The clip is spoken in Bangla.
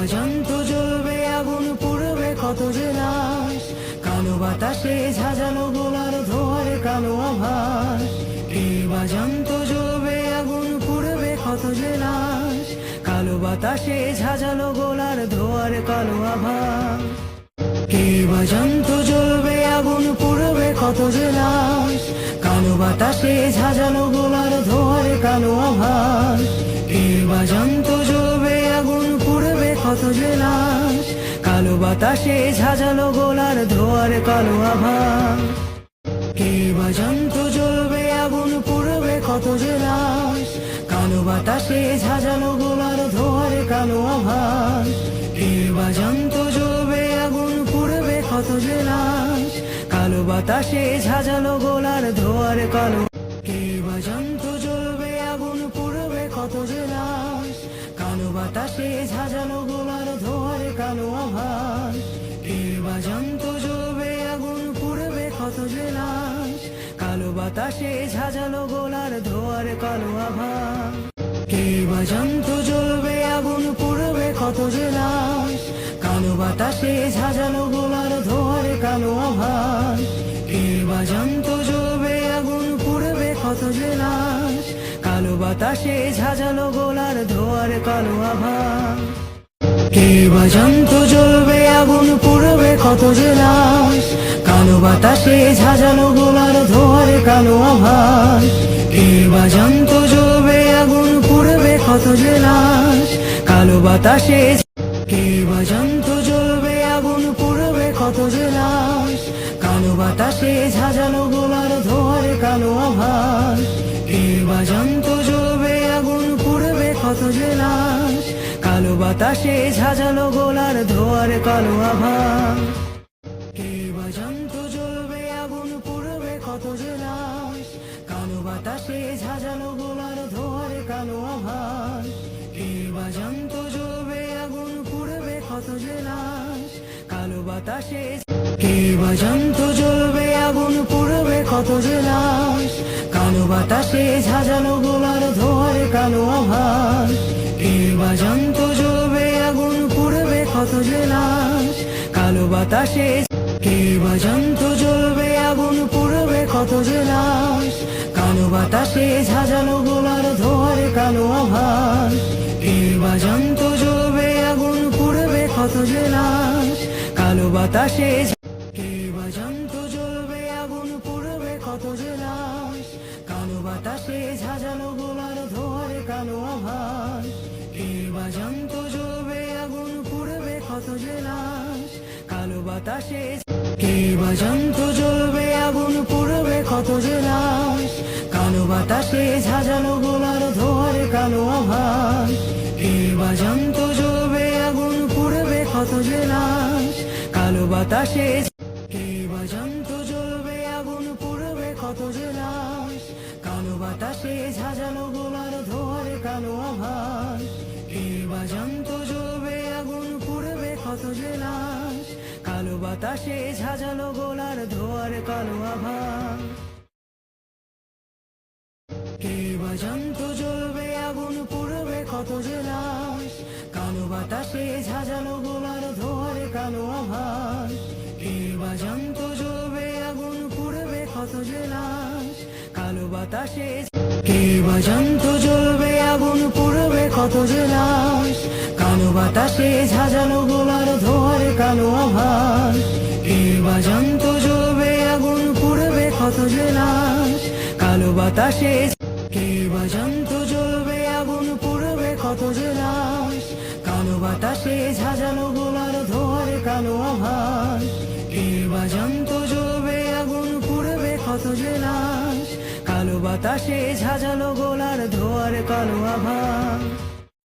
বাজন্ত জ্বলবে, আগুন পুড়বে, কত যে লাশ কালো বাতাসে ঝাঁঝালো গোলার ধোয়ারে কালো আভাস। কে বাজন্ত জ্বলবে, আগুন পুড়বে, কত যে লাশ কালো বাতাসে ঝাঁঝালো গোলার ধোয়ার কালো আভাস। কে বাজন্ত জ্বলবে, আগুন পুড়বে, কত যে লাশ কালো বাতাসে ঝাঁঝালো গোলার ধোয়ারে কালো আভাস। কে বাজন্ত যে লাশ কালো বাতাসে ঝাঁঝালো গোলার ধোয়ার কালো আভাস। কে বাজন্ত জ্বলবে আগুন পুড়বে কত লাশ কালো বাতাসে ঝাঁঝালো গোলার ধোয়ারে কালো আভাস। কে বাজন্ত জ্বলবে আগুন পুড়বে কত লাশ কালো বাতাসে ঝাঁঝালো গোলার ধোয়ার কালো কালো বাতাসে ঝাঁঝালো গোলার ধোয়ারে কালো আভাস। কে বাজন্ত জ্বলবে আগুন পুড়বে কত লাশ। কালো বাতাসে ঝাঁঝালো গোলার ধোয়ার কালো আভাস। কে বাজন্ত জ্বলবে আগুন পুড়বে কত লাশ। কালো বাতাসে ঝাঁঝালো গোলার ধোয়ারে কালো আভাস। কে বাজন্ত জ্বলবে আগুন পুড়বে কত যে কালো বাতাসে ঝাঁঝালো গোলার ধোয়ার কালো আভাস কে বাজন্ত জ্বলবে আগুন পুড়বে কত যে লাশ? কালো বাতাসে ঝাঁঝালো গোলার ধোয়ারে কালো আভাস। কে বাজন্ত জ্বলবে আগুন পুড়বে কত যে লাশ? কালো বাতাসে কে পুড়বে কত যে লাশ, কালো বাতাসে ঝাঁঝালো গোলার ধোয়ারে কালো আভাস। কে বাজন্ত জ্বলবে, আগুন পুড়বে কত যে লাশ, কালো বাতাসে ঝাঁঝালো গোলার ধোয়ার কালো আভাস। আগুন কত যে লাশ গোলার ধোয়ারে আগুন কালো বাতাসে। কে বাজন্ত জ্বলবে আগুন পুড়বে কত যে লাশ। কালো বাতাসে ঝাঁঝালো গোলার ধোয়ারে কালো আভাস। কে বাজন্ত জ্বলবে আগুন পুড়বে কত যে লাশ। কালো বাতাসে কে বাজন্ত জ্বলবে আগুন পুড়বে কত যে লাশ। কালো বাতাসে ঝাঁঝালো গোলার ধোয়ারে কালো আভাস। কে বাজন্ত জ্বলবে আগুন পুড়বে কত যে বাতাসে বাজন্ত জ্বলবে, আগুন পুড়বে কত লাশ। কালো বাতাসে ঝাঁঝালো গোলার ধোয়ারে কালো আভাস। কে বাজন্ত জ্বলবে, আগুন পুড়বে কত লাশ। কালো বাতাসে কে বাজন্ত জ্বলবে, আগুন পুড়বে কত লাশ। কালো বাতাসে ঝাঁঝালো গোলার ধোয়ারে কালো আভাস। কে বাজন্ত জ্বলবে, আগুন পুড়বে কত কালো বাতাসে বাজন্ত জ্বলবে, আগুন পুড়বে, কত যে কালো বাতাসে ঝাঁঝালো গোলার ধোয়ারে কালো আভাস। বাজন্ত জ্বলবে, আগুন পুড়বে, কত যে লাশ কালো বাতাসে ঝাঁঝালো গোলার ধোয়ার কালো আভাস। বাজন্ত জ্বলবে, আগুন পুড়বে, কত যে কালো বাতাসে ঝাঁঝালো গোলার ধোয়ারে কালো কালো বাতাসে কে জ্বলবে আগুন কত যে কালো বাতাসে ঝাঁঝালো গোলার ধোয়ারে কালো আভাস। কে বাজন্ত জ্বলবে আগুন পুড়বে কত লাশ কালো বাতাসে কে বাজন্ত জ্বলবে আগুন কত কালো বাতাসে গোলার ধোয়ারে কালো আভাস। কে বাজন্ত যে লাশ কালো বাতাসে ঝাঁঝালো গোলার ধোয়ার কালো আভাস।